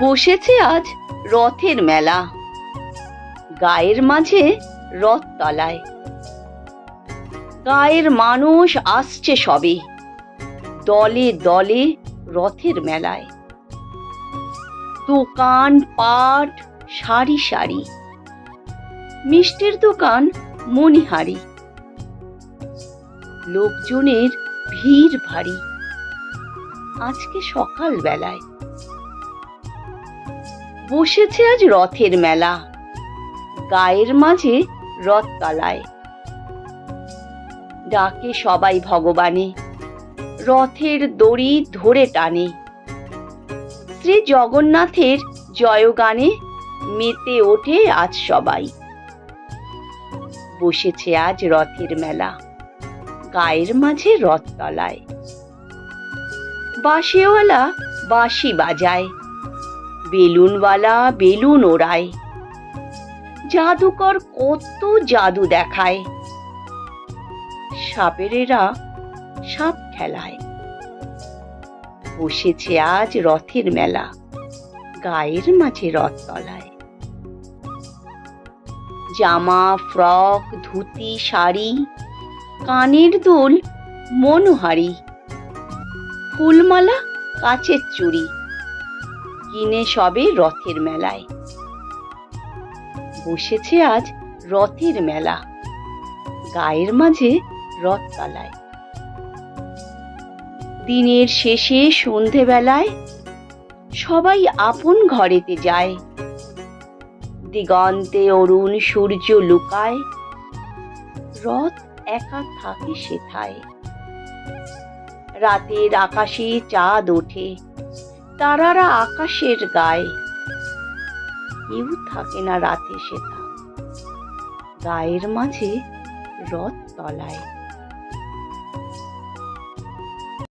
বসেছে আজ রথের মেলা। গায়ের মাঝে রথ তলায়। গায়ের মানুষ আসছে সবে। দলে দলে রথের মেলায়। দোকান, পাট, সারি সারি। মিষ্টির দোকান, মণিহারি। লোকজনের ভিড় ভারী। আজকে সকাল বেলায় বসেছে আজ রথের মেলা। গায়ের মাঝে রথ তলায়। ডাকে সবাই ভগবানে। রথের দড়ি ধরে টানে। শ্রী জগন্নাথের জয়গানে মেতে ওঠে আজ সবাই। বসেছে আজ রথের মেলা। গায়ের মাঝে রথ তলায়। বাঁশিওয়ালা বাঁশি বাজায়। বেলুনওয়ালা বেলুন ওড়ায়। জাদুকর কত জাদু দেখায়। সাপেরেরা সাপ খেলায়। বসেছে আজ রথের মেলা, গায়ের মাঝে রথ তলায়। জামা, ফ্রক, ধুতি, শাড়ি, কানের দুল, মনোহারি, ফুলমালা, কাচের চুড়ি। কিনে সবে রথের মেলায়। বসেছে আজ রথের মেলা। গায়ের মাঝে রথ তলায়। দিনের শেষে সন্ধেবেলায় সবাই আপন ঘরেতে যায়। দিগন্তে অরুণ সূর্য লুকায়। রথ একা থাকে সেথায়। রাতের আকাশে চাঁদ ওঠে। তারারা আকাশের গায়ে। কেউ থাকে না রাতে সেটা। গায়ের মাঝে রথ তলায়।